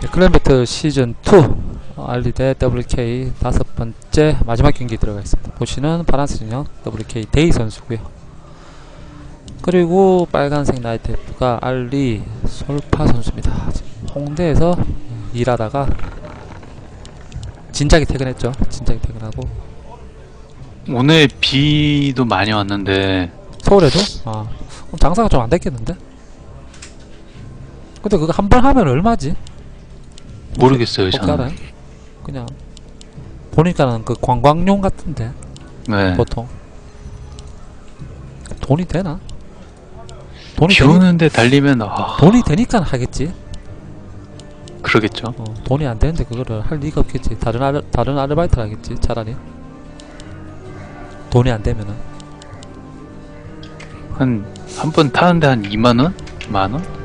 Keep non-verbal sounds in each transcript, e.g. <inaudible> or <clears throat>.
네, 클랜 배틀 시즌 2 알리 대 WK 다섯 번째 마지막 경기 들어가 있습니다. 보시는 파란색 인형 WK 데이 선수고요. 그리고 빨간색 나이트 F가 알리 솔파 선수입니다. 홍대에서 일하다가 진작에 퇴근했죠. 진작에 퇴근하고 오늘 비도 많이 왔는데 서울에도 아 그럼 장사가 좀 안 됐겠는데? 근데 그거 한 번 하면 얼마지? 모르겠어요 저는. 알아요? 그냥 보니까는 그 관광용 같은데 네. 보통 돈이 되나? 돈이 비 되니, 오는데 달리면 아 돈이 되니까 하겠지. 그러겠죠. 어, 돈이 안 되는데 그거를 할 리가 없겠지. 다른 아르, 다른 아르바이트를 하겠지. 차라리 돈이 안 되면은 한 한 번 타는데 한 2만 원? 만 원?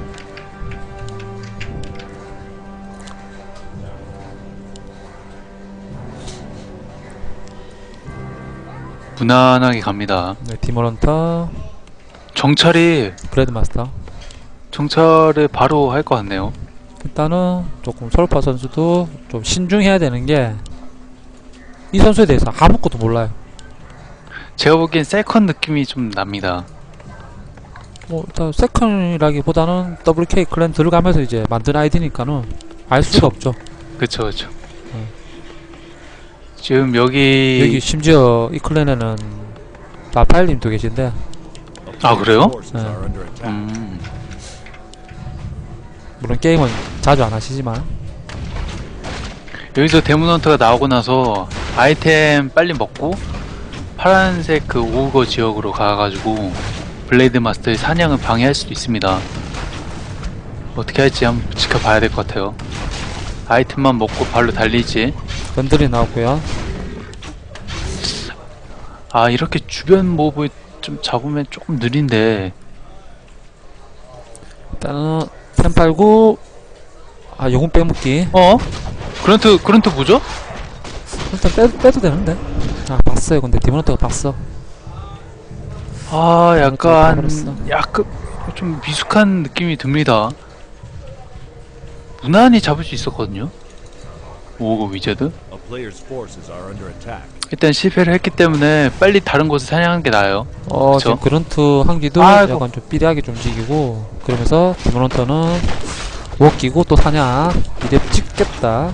무난하게 갑니다. 네, 디모런터 정찰이 브레드마스터 정찰을 바로 할 것 같네요. 일단은 조금 솔파 선수도 좀 신중해야 되는 게 이 선수에 대해서 아무것도 몰라요. 제가 보기엔 세컨 느낌이 좀 납니다. 뭐 일단 세컨이라기보다는 WK 클랜 들어가면서 이제 만든 아이디니까는 알 수가 없죠. 그쵸 그쵸. 음. 지금 여기, 여기 심지어 이 클랜에는 라파엘님도 계신데 아 그래요? 네. 음. 물론 게임은 자주 안 하시지만 여기서 데몬헌터가 나오고 나서 아이템 빨리 먹고 파란색 그 오거 지역으로 가가지고 블레이드 마스터의 사냥을 방해할 수도 있습니다. 어떻게 할지 한번 지켜봐야 될 것 같아요. 아이템만 먹고 발로 달리지. 건들이 나오고요. 아 이렇게 주변 몹을 좀 잡으면 조금 느린데 일단은 1089아 요금 빼먹기 어? 그런트 그런트 뭐죠? 일단 빼, 빼도 되는데 아 봤어요 근데 디모노트가 봤어 아 약간. 약간 좀 미숙한 느낌이 듭니다. 무난히 잡을 수 있었거든요. 오거 위저드. A player's forces are under attack. 일단 실패를 했기 때문에 빨리 다른 곳을 사냥하는 게 나아요. 어 그쵸? 지금 그런트 한기도 아이고. 약간 좀 삐리하게 좀 움직이고 그러면서 디모노트는 워 끼고 또 사냥 이대 찍겠다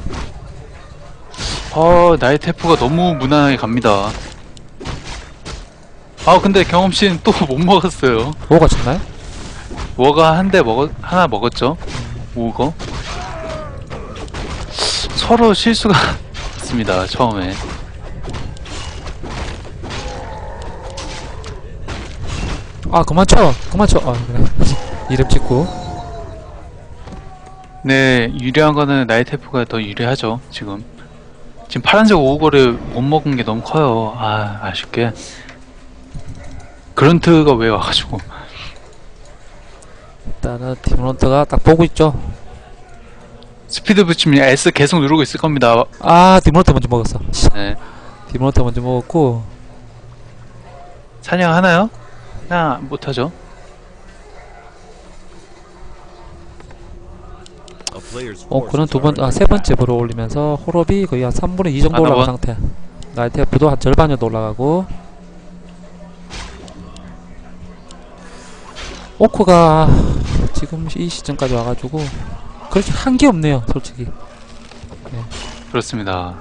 아 나의 테프가 너무 무난하게 갑니다. 아 근데 경험치는 또 <laughs> 못 먹었어요. 뭐가 쳤나요? 워가 한 대 먹었 하나 먹었죠. 오거. 서로 실수가 <laughs> 있습니다. 처음에. 아 그만 쳐 그만 쳐아 그래 <laughs> 이름 찍고 네, 유리한 거는 나의 테프가 더 유리하죠, 지금. 지금 파란색 오거를 못 먹은 게 너무 커요. 아, 아쉽게. 그런트가 왜 와가지고. 일단은 디모노트가 딱 보고 있죠 스피드 붙이면 S 계속 누르고 있을 겁니다. 아 디모노트 먼저 먹었어 네. 디모노트 먼저 먹었고 사냥 하나요? 나 못하죠. A player's 어, 그는 forces 두 are 번, under 아, 세 번째. 브로 올리면서 호럽이 거의 한 3분의 2 정도 하나 올라간 번. 상태. 나이테프도 한 절반 정도 올라가고. 오크가 지금 이 시점까지 와가지고 그렇게 한 게 없네요, 솔직히. 그렇습니다.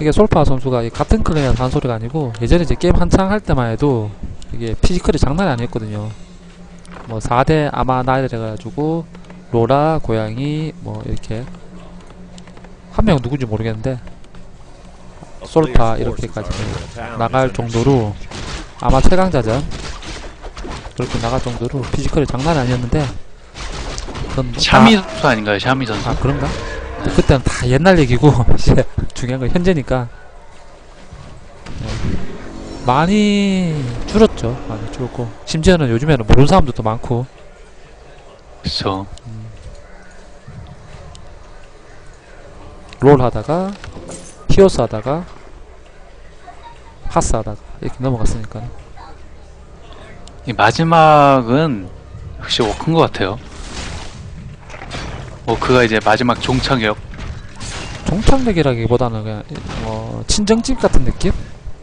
이게 솔파 선수가 이 같은 클랜이라서 한 소리가 아니고 예전에 이제 게임 한창 할 때만 해도 이게 피지컬이 장난이 아니었거든요. 뭐 4대 아마 나이를 해가지고 로라, 고양이 뭐 이렇게 한 명 누군지 모르겠는데 솔파 player's 이렇게까지. 나갈 정도로 아마 최강자전 그렇게 나갈 정도로 피지컬이 장난이 아니었는데 그건 뭐 샤미 다- 선수 아닌가요? 샤미 선수. 아 그런가? 그때는 다 옛날 얘기고 <laughs> 이제 중요한 건 현재니까 네. 많이 줄었죠 많이 줄었고 심지어는 요즘에는 모르는 사람들도 많고 그렇죠. 롤 하다가 히오스 하다가 하스 하다가 이렇게 넘어갔으니까 이 마지막은 역시 워크인 것 같아요. 워크가 이제 마지막 종착역 종착역이라기보다는 그냥 뭐 친정집 같은 느낌?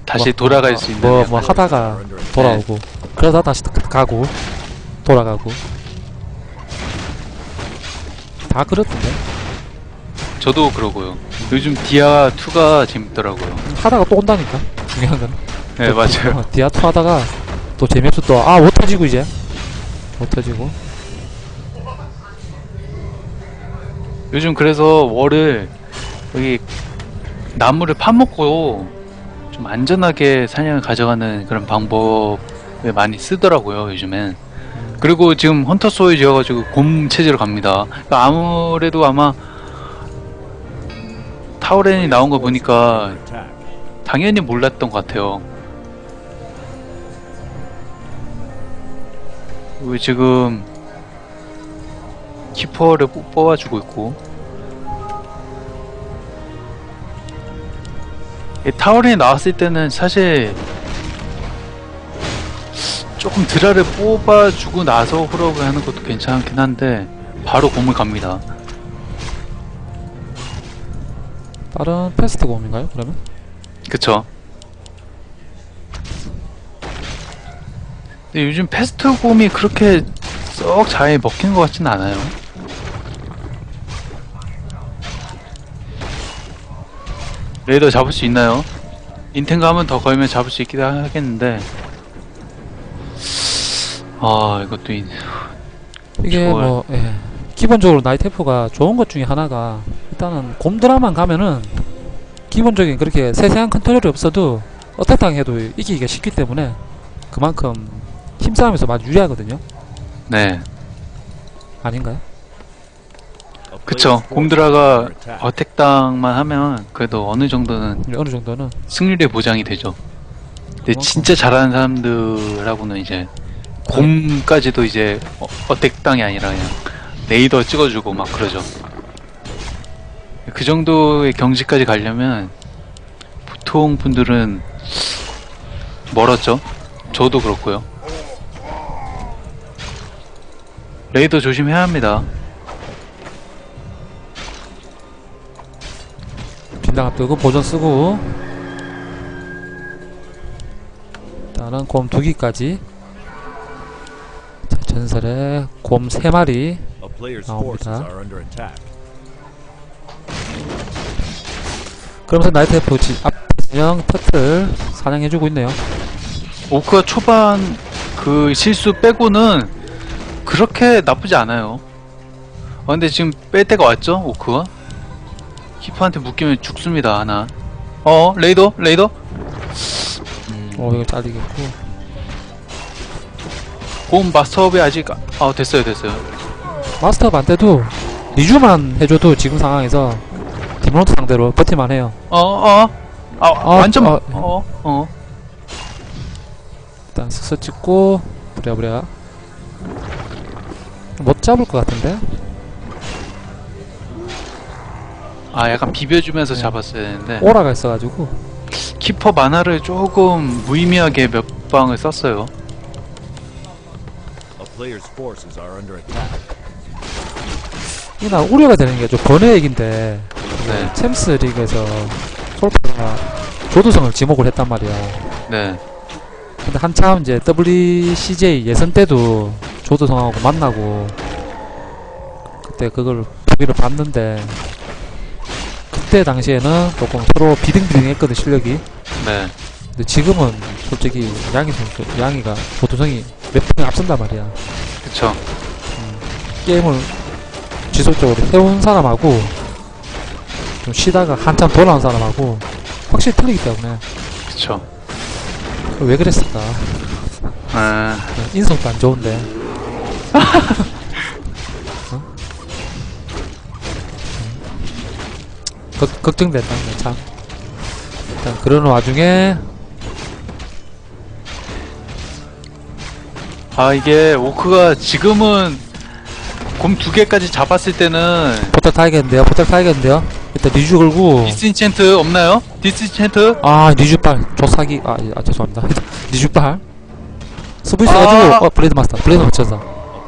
다시 뭐, 돌아갈 뭐, 수 있는 뭐, 뭐 하다가 돌아오고 그러다 다시 가고 돌아가고 다 그렇던데 저도 그러고요. 요즘 디아 2가 재밌더라고요. 하다가 또 온다니까? 중요한 건네 맞아요. 어, 디아2 하다가 또 재미없어 또아 못 터지고 이제. 못 터지고. 요즘 그래서 월을 여기 나무를 파먹고 좀 안전하게 사냥을 가져가는 그런 방법을 많이 쓰더라고요 요즘엔. 그리고 지금 헌터 소이 지어가지고 곰 체제로 갑니다. 그러니까 아무래도 아마 타우렌이 나온 거 보니까. 당연히 몰랐던 것 같아요 그리고 지금 키퍼를 뽑- 뽑아주고 있고 이 타워린이 나왔을 때는 사실 조금 드라를 뽑아주고 나서 후럭을 하는 것도 괜찮긴 한데 바로 공을 갑니다 다른 패스트 곰인가요 그러면? 그쵸 근데 요즘 패스트 곰이 그렇게 썩 잘 먹힌 것 같진 않아요 레이더 잡을 수 있나요? 인텐가 하면 더 걸면 잡을 수 있긴 하겠는데 아 이것도 인... 이게. 뭐 예. 기본적으로 나이테프가 좋은 것 중에 하나가 일단은 곰드라만 가면은 기본적인 그렇게 세세한 컨트롤이 없어도 어택당 해도 이기기가 쉽기 때문에 그만큼 힘싸움에서 많이 유리하거든요 네 아닌가요? 그쵸 곰드라가. 어택당만 하면 그래도 어느 정도는 어느 정도는 승률이 보장이 되죠. 근데 그만큼. 진짜 잘하는 사람들하고는 이제 곰까지도 이제 어, 어택당이 아니라 그냥 레이더 찍어주고 막 그러죠. 그 정도의 경지까지 가려면 보통 분들은 멀었죠. 저도 그렇고요. 레이더 조심해야 합니다. 빈당 앞두고 보전 쓰고 일단은 곰 두 기까지 자, 전설의 곰세 마리 A player's 나옵니다. 그러면서 나이테프 지- 앞 진영 터틀 사냥해주고 있네요 오크가 초반 그 실수 빼고는 그렇게 나쁘지 않아요. 아, 근데 지금 뺄 때가 왔죠? 오크가? 키퍼한테 묶이면 죽습니다, 하나. 어, 레이더? 레이더? 음, 어 이거 잘리겠고 곰 마스터업이 아직, 아, 됐어요, 됐어요. 마스터 반 때도 리주만 해줘도 지금 상황에서 디모노트 상대로 버틸만 해요 어, 어, 아, 완전, 어. 어, 어. 일단 스스 찍고 부랴부랴 못 잡을 것 같은데 아, 약간 비벼주면서 네. 잡았어야 되는데. 오라가 있어가지고 키퍼 만화를 조금 무의미하게 몇 방을 썼어요. A player's forces are under attack. 이게 나 우려가 되는 게 좀 번외 얘긴데 네, 챔스 리그에서 솔파가 조두성을 지목을 했단 말이야 네, 근데 한참 이제 WCJ 예선 때도 조두성하고 만나고 그때 그걸 보기를 봤는데 그때 당시에는 조금 서로 비등비등했거든 실력이. 네. 근데 지금은 솔직히 양희 선수 양희가 조두성이 몇분 앞선단 말이야. 그쵸. 게임을 지속적으로 해온 사람하고 좀 쉬다가 한참 돌아온 사람하고 확실히 틀리기 때문에. 그쵸. 왜 그랬을까? 아, 인성도 안 좋은데. <laughs> 어? 걱- 걱정된다 근데 참. 일단 그런 와중에 아 이게 오크가 지금은 곰 두 개까지 잡았을 때는 포탈 타야겠는데요? 포탈 타야겠는데요 일단 리주 걸고. 디스인챈트 없나요? 디스챈트? 아 니주빨. 조사기. 아, 예, 아 죄송합니다. <laughs> 니주빨. 스브이스 아. 가지고 어 블레이드 마스터. forces are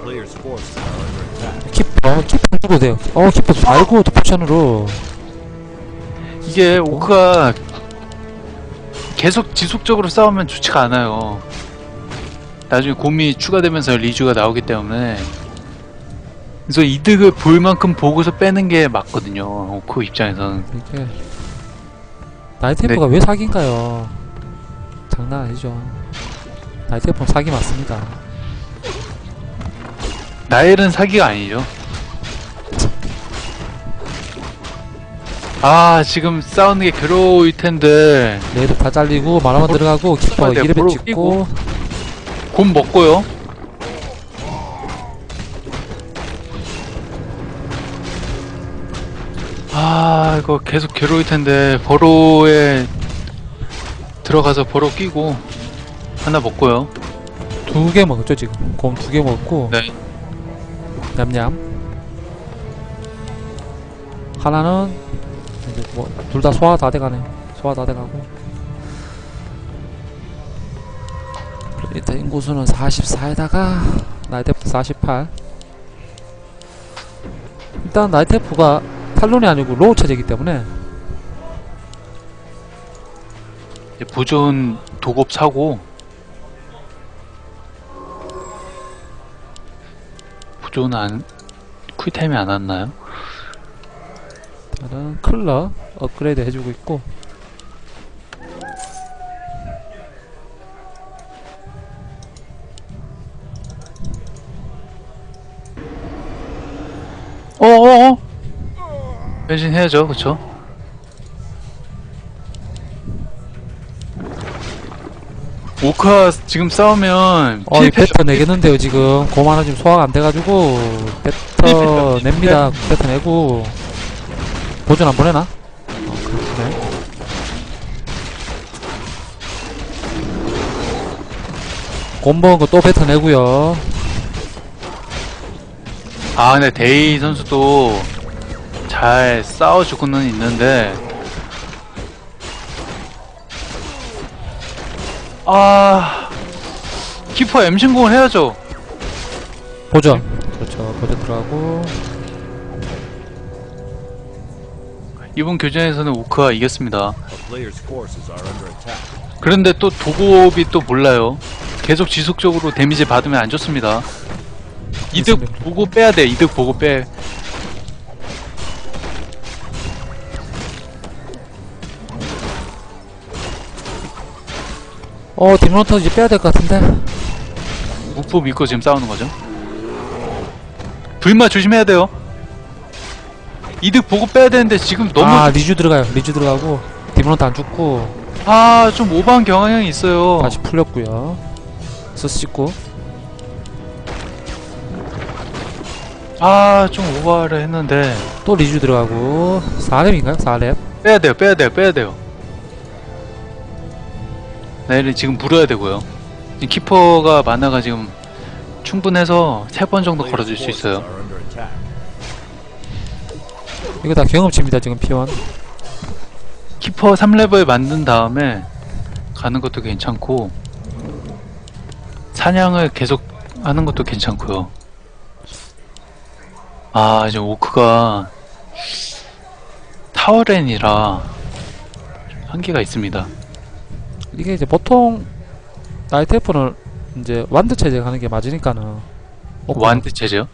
under attack. 키퍼 키퍼 주고 돼요. 어 키퍼 잘고 또 포션으로. 이게 오크가 계속 지속적으로 싸우면 좋지가 않아요. 나중에 곰이 추가되면서 리주가 나오기 때문에 그래서 이득을 볼 만큼 보고서 빼는 게 맞거든요. 오크 입장에서는. 이게 나이테프가 왜 사기인가요? 장난 아니죠. 나이테프는 사기 맞습니다. 나엘은 사기가 아니죠. 아 지금 싸우는 게 괴로울 텐데. 레이드 다 잘리고 마라만 볼- 들어가고 키퍼 네, 2레벨 볼을 찍고. 곰 먹고요. 아 이거 계속 괴로울 텐데 버로에 들어가서 버로 끼고 하나 먹고요. 두 개 먹었죠 지금? 곰 두 개 먹었고 네. 냠냠. 하나는 이제 뭐 둘 다 소화 다 돼가네 소화 다 돼가고. 일단 인구수는 44에다가 나이테프 48 일단 나이테프가 탈론이 아니고 로우 체제이기 때문에. 이제 보존 도급 사고. 보존 안 쿨타임이 안 왔나요? 다른 클러 업그레이드 해주고 있고. 어어어 변신해야죠 그쵸? 오카 지금 싸우면 어, 이 배터 내겠는데요, 지금. 곰 하나 지금 소화가 안 돼가지고, 배터 네, 냅니다. 배터 내고, 보존 안 보내나? 어, 그렇네. 곰 먹은 거또 배터 내고요. 아 근데 데이 선수도 잘 싸워주고는 있는데 아 키퍼 M 신공을 해야죠 보존. 그렇죠. 보존 들어가고. 이번 교전에서는 오크가 이겼습니다. 그런데 또 도급이 또 몰라요 계속 지속적으로 데미지 받으면 안 좋습니다 이득. 보고 빼야 돼 이득 보고 빼 어, 디모터 이제 빼야 될 것 같은데? 무프 믿고 지금 싸우는 거죠 불마 조심해야 돼요 이득 보고 빼야 되는데 지금 너무 아, 리주 들어가요. 리주 들어가고, 디모터 안 죽고, 아, 좀 오버한 경향이 있어요. 다시 풀렸고요 스스 찍고. 아, 좀 오버를 했는데. 또 리주 들어가고, 4렙인가요? 4렙? 빼야 돼요, 빼야 돼요, 빼야 돼요. 내일은 지금 물어야 되고요. 키퍼가 만화가 지금 충분해서 세번 정도 Player's 걸어줄 수 있어요. 이거 다 경험치입니다, 지금 P1. 키퍼 3레벨 만든 다음에 가는 것도 괜찮고, 사냥을 계속 하는 것도 괜찮고요. 아, 이제 오크가 타워렌이라 좀 한계가 있습니다. 이게 이제 보통 나이테프는 이제 완드 체제 가는 게 맞으니까는 완드 체제요?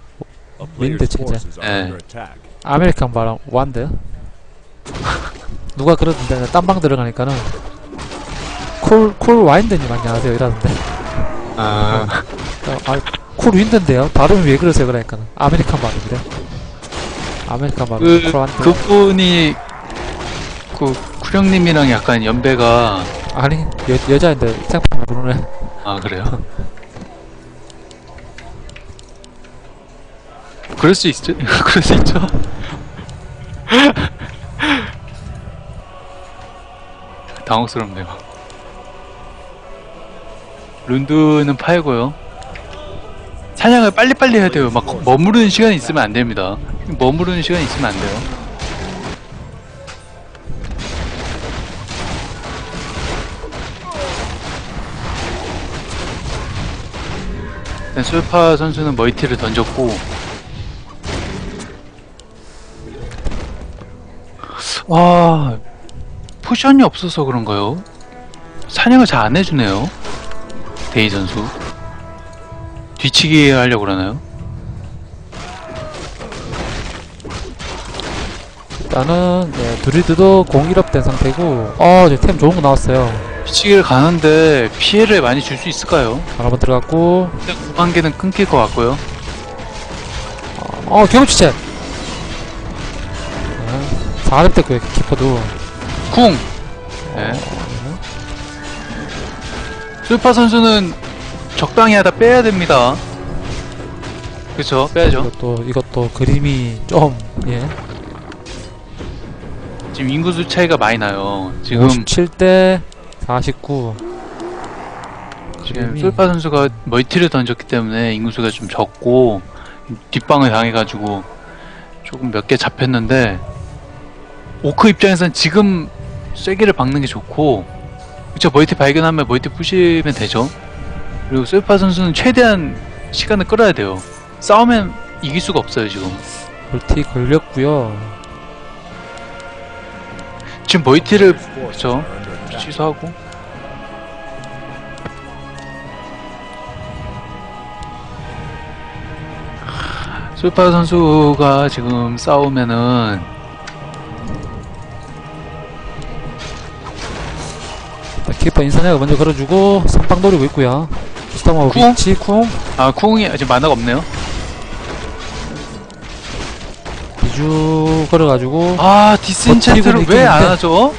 Player's 체제. 예. 아메리칸 바람 완드. 누가 그러던데? 딴방 들어가니까는 쿨 쿨 와인드님 안녕하세요 이러던데. 아, 어, 아, 쿨 윈드인데요? 발음이 왜 그러세요? 그러니까는 아메리칸 발음이래. 아메리칸 발음 그, 쿨 와인드. 그분이, 그, 쿠령님이랑 약간 연배가, 아니 여, 여자인데 생판 부르네 아, 그래요? 그럴 수 있죠? <laughs> 그럴 수 있죠? <laughs> 당혹스럽네요. 룬드는 팔고요. 사냥을 빨리빨리 해야 돼요. 막 머무르는 시간이 있으면 안 됩니다. 머무르는 시간이 있으면 안 돼요. 솔파 선수는 멀티를 던졌고 와 포션이 없어서 그런가요? 사냥을 잘 안 해주네요 데이 선수 뒤치기 하려고 그러나요? 일단은 네, 드리드도 01업 된 상태고 어 이제 템 좋은 거 나왔어요 뒤치기를 가는데 피해를 많이 줄 수 있을까요? 한번 들어갔고. 일단 구간계는 끊길 것 같고요. 어 네, 4렙 됐고요 키퍼도. 쿵! 네. 솔파 선수는 적당히 하다 빼야 됩니다. 그쵸? 빼야죠. 이것도 이것도 그림이 좀예. 지금 인구수 차이가 많이 나요. 지금 57대 49 지금 솔파 선수가 멀티를 던졌기 때문에 인구수가 좀 적고 뒷방을 당해가지고 조금 몇 개 잡혔는데 오크 입장에선 지금 쐐기를 박는 게 좋고 그쵸 멀티 발견하면 멀티 푸시면 되죠. 그리고 솔파 선수는 최대한 시간을 끌어야 돼요. 싸우면 이길 수가 없어요 지금. 멀티 걸렸고요. 지금 멀티를 그쵸 attack. 취소하고 솔파 선수가 지금 싸우면은 자, 키퍼 인사네가 먼저 걸어주고 선빵 노리고 있고요 스타마 쿵? 위치 쿵아 쿠웅이 아직 만화가 없네요 비주 걸어가지고 아 디스인챈트를 버티고 왜안 있긴 하죠?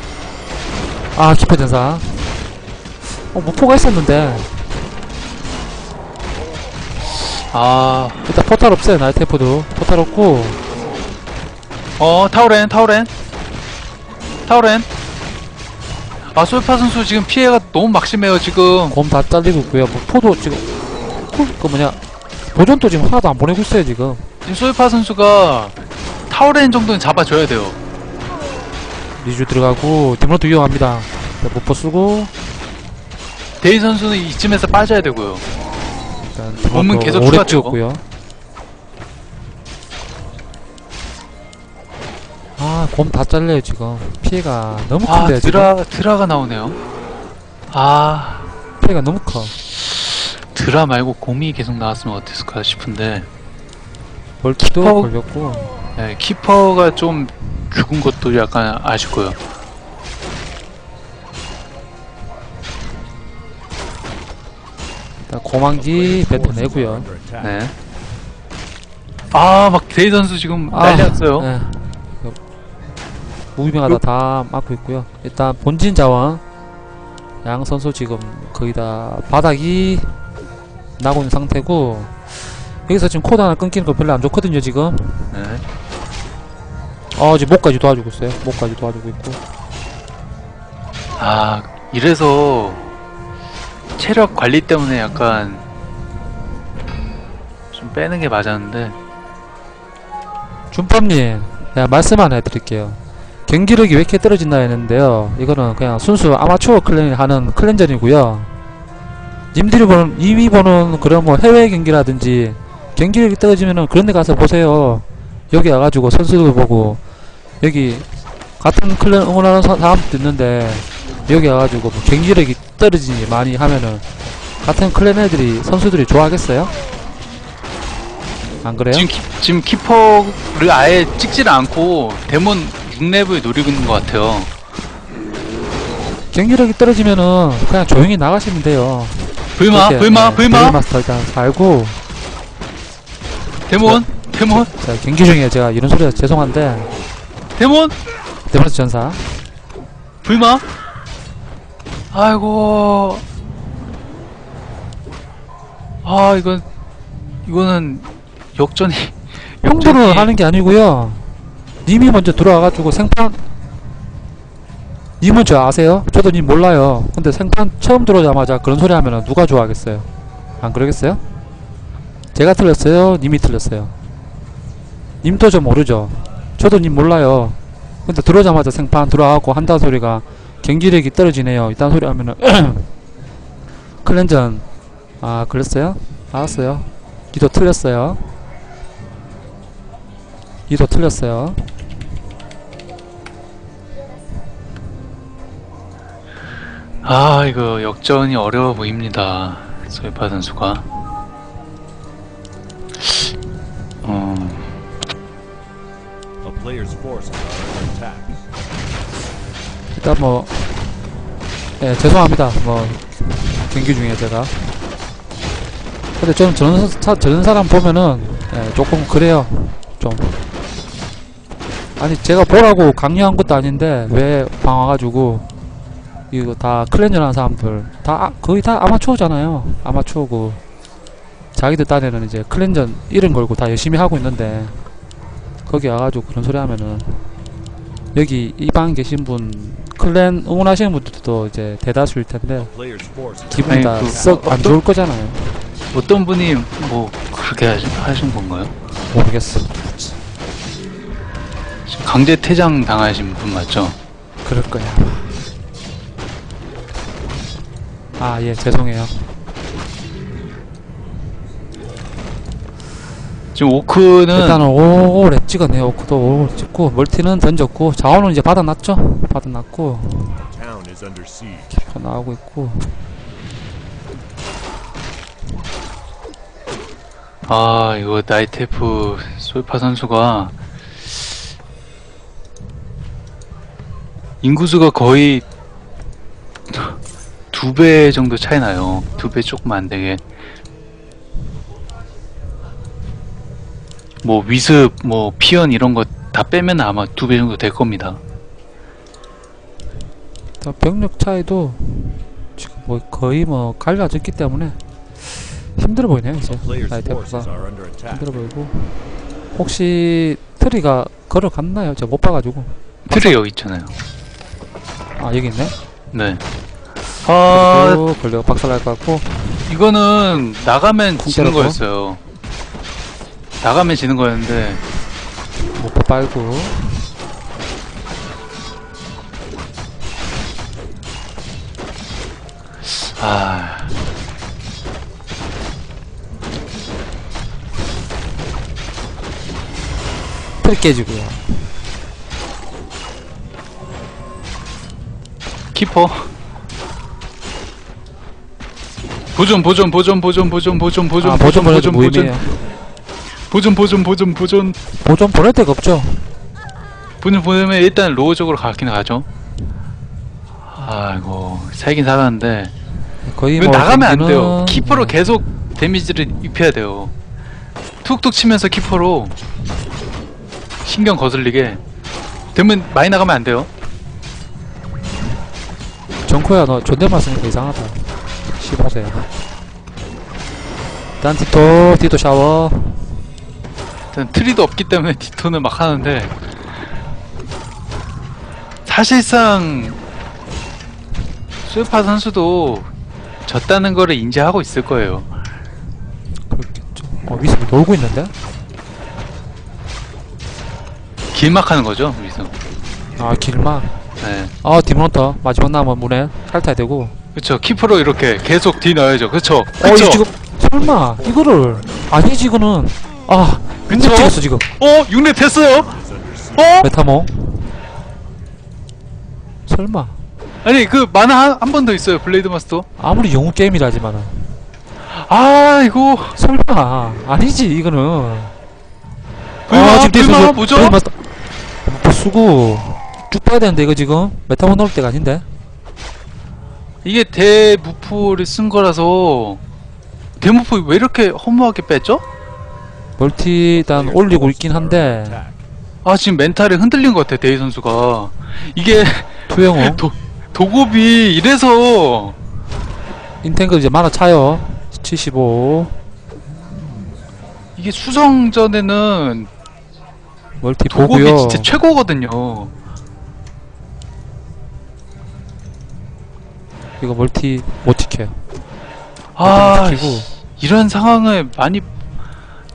아 키퍼 전사. 어 무포가 있었는데. 아, 일단 포탈 없어요 나이테프도. 포탈 없고. 어 타우렌 타우렌. 타우렌. 아 솔파 선수 지금 피해가 너무 막심해요 지금. 곰 다 잘리고 있고요. 뭐 포도 지금 그, 그 뭐냐. 도전도 지금 하나도 안 보내고 있어요 지금. 지금 솔파 선수가 타우렌 정도는 잡아줘야 돼요 리주 들어가고 디모도 이용합니다. 자, 무포 쓰고. 데이 선수는 이쯤에서 빠져야 되고요. 일단 몸은 계속 오래. 찍었고요. 아곰 다 잘려요 지금. 피해가 너무 아 큰데요 지금? 드라 드라가 나오네요. 아. 피해가 너무 커. 드라 말고 곰이 계속 나왔으면 어땠을까 싶은데. 멀티도 키퍼- 걸렸고 네, 키퍼가 좀 죽은 것도 약간 아쉽고요 일단 고만기 뱉어내고요. 네. 아, 막 데이 선수 지금 아, 난리 났어요. 네. 무기명하다 다 막고 있고요. 일단 본진 자원 양 선수 지금 거의 다 바닥이 나고 있는 상태고 여기서 지금 코드 하나 끊기는 거 별로 안 좋거든요 지금. 네. 어 지금 목까지 도와주고 있어요. 목까지 도와주고 있고. 아, 이래서 체력 관리 때문에 약간 좀 빼는 게 맞았는데 준법님, 제가 말씀 하나 해드릴게요. 경기력이 왜 이렇게 떨어진다 했는데요. 이거는 그냥 순수 아마추어 클랜이 하는 클랜전이고요. 님들이 보는, 이미 보는 그런 뭐 해외 경기라든지 경기력이 떨어지면은 그런 데 가서 보세요. 여기 와가지고 선수들 보고 여기 같은 클랜 응원하는 사- 사람도 있는데 여기 와가지고 뭐 경기력이 떨어지니 많이 하면은 같은 클랜 애들이 선수들이 좋아하겠어요? 안 그래요? 지금 키, 지금 키퍼를 아예 찍지를 않고 데몬 6렙을 노리고 있는 것 같아요. 경기력이 떨어지면은 그냥 조용히 나가시면 돼요. 불마, 불마, 네, 불마, 일단 살고 데몬, 데몬, 자 경기 중에 제가 이런 소리가 죄송한데 데몬, 데마스 전사 불마. 아이고. 아, 이건 이거는 역전이 <laughs> 형부를 역전이- 하는 게 아니고요. 님이 먼저 들어와가지고 생판 님은 저 아세요? 저도 님 몰라요. 근데 생판 처음 들어오자마자 그런 소리 하면은 누가 좋아하겠어요? 안 그러겠어요? 제가 틀렸어요? 님이 틀렸어요? 님도 저 모르죠? 저도 님 몰라요. 근데 들어오자마자 생판 들어와갖고 한다는 소리가 경기력이 떨어지네요. 이딴 소리 하면은 <clears throat> 클렌전 아 그랬어요? 나왔어요. 이도 틀렸어요. 이도 틀렸어요. 아 이거 역전이 어려워 보입니다. 소이파 선수가. 일단 뭐, 예, 죄송합니다. 뭐, 경기 중에 제가. 근데 좀 저런, 사, 저런 사람 보면은, 예, 조금 그래요. 좀. 아니, 제가 보라고 강요한 것도 아닌데, 왜 방 와가지고, 이거 다 클렌저 하는 사람들, 다, 아- 거의 다 아마추어잖아요. 아마추어고. 자기들 딴에는 이제 클렌전 이름 걸고 다 열심히 하고 있는데, 거기 와가지고 그런 소리 하면은, 여기 이 방 계신 분 클랜 응원하시는 분들도 이제 대다수일 텐데 기분이 아니, 다그썩안 어떤- 좋을 거잖아요. 어떤 분이 뭐 그렇게 하신, 하신 건가요? 모르겠어. 지금 강제 퇴장 당하신 분 맞죠? 그럴 거야. 아, 예, 죄송해요. 지금 오크는 일단은 오, 오래 찍었네요. 오크도 오래 찍고, 멀티는 던졌고, 자원은 이제 받아놨죠? 받아놨고. 저 나오고 있고, 아 이거 나이테프 솔파 선수가 인구수가 거의 두 배 정도 차이 나요. 두 배 조금 안 되게. 뭐 위습, 뭐 피언 이런 거 다 빼면 아마 두 배 정도 될 겁니다. 일단 병력 차이도 지금 뭐 거의 뭐 갈라졌기 때문에 힘들어 보이네요, 이제. 나이테프가. attack. 힘들어 보이고 혹시 트리가 걸어갔나요? 제가 못 봐가지고 틀이 여기 있잖아요. 아 여기 있네 네. 아 걸려 박살날 것 같고 이거는 나가면 쿵 지는 때렸고. 거였어요. 나가면 지는 거였는데. 못봐 빨고. 아. 트리 깨지고요. 키퍼. 보존 보존 보존 보존 보존 보존 보존 아 보존 보내도 보존. 무의미해요 보존 보존 보존 보존 보존 보낼 데가 없죠 보존 보내면 일단 로우 쪽으로 가긴 가죠. 아이고 살긴 살았는데 거의 이거 뭐 나가면 안 경기는- 돼요. 키퍼로 네. 계속 데미지를 입혀야 돼요. 툭툭 치면서 키퍼로 신경 거슬리게 되면 많이 나가면 안 돼요. 정코야 너 존댓말 쓰니까 이상하다 15세 일단 디토 디토 샤워 트리도 없기 때문에 디토는 막 하는데 사실상 스웨파 선수도 졌다는 거를 인지하고 있을 거예요. 그렇겠죠 어 위스 놀고 있는데? 길막하는 거죠, 위성. 아 길막 네. 아 디모노터 마지막 남은 문에 탈타야 되고 그쵸 키프로 이렇게 계속 뒤 넣어야죠 그쵸 어, 그쵸 이거 지금 설마 이거를 아니지 이거는 아? 근접 찍었어 지금. 어? 6렙 됐어요. 어? 메타모. 설마. 아니 그 만화 한 번 더 있어요 블레이드 마스터. 아무리 영웅 게임이라지만은. 아 이거. 설마. 아니지 이거는. 불마 뒤에서 불마 저- 뭐죠 불마 쓰고 쭉 빼야 되는데 이거 지금. 메타모 넣을 때가 아닌데. 이게 대무프를 쓴 거라서 대무프 왜 이렇게 허무하게 뺐죠 멀티 일단 올리고 있긴 한데. 아 지금 멘탈이 흔들린 것 같아 데이 선수가. 이게 투영호 <laughs> 도, 도급이 이래서. 인탱크 이제 만화 차요. 75 이게 수성전에는 멀티 도급이 보고요. 진짜 최고거든요. 이거 멀티 못 지켜요. 아 지키고. 이런 상황을 많이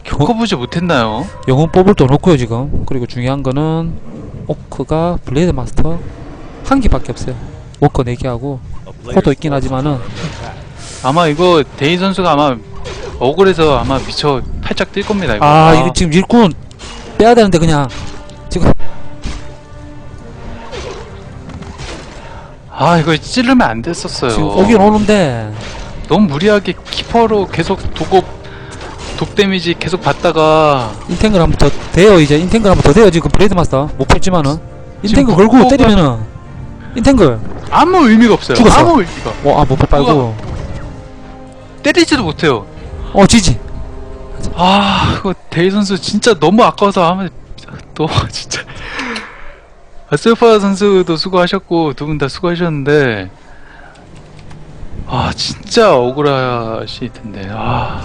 겪어보지 못했나요? 영웅 뽑을 돈 없고요 지금. 그리고 중요한 거는 오크가 블레이드 마스터 한 개밖에 없어요. 워커 4개 하고 A player's 코도 있긴 하지만은. 아마 이거 데이 선수가 아마 억울해서 아마 미쳐 팔짝 뛸 겁니다 이거. 아, 이거 지금 일꾼 빼야 되는데 그냥 지금. 아 이거 찌르면 안 됐었어요. 지금 오긴 오는데. 너무 무리하게 키퍼로 계속 도급 독 데미지 계속 받다가 인탱글 한 번 더 돼요 이제. 인탱글 한 번 더 돼요 지금 브레이드 마스터. 못 펼지만은. 인탱글 지금 걸고 뭐가- 때리면은. 인탱글. 아무 의미가 없어요. 죽었어. 아무 의미가. 뭐아못 빨고. 때리지도 못해요. 어 지지. 아 그거 데이 선수 진짜 너무 아까워서 하면 또 <laughs> 진짜. 아, 스파 선수도 수고하셨고 두 분 다 수고하셨는데. 아 진짜 억울하실 텐데. 아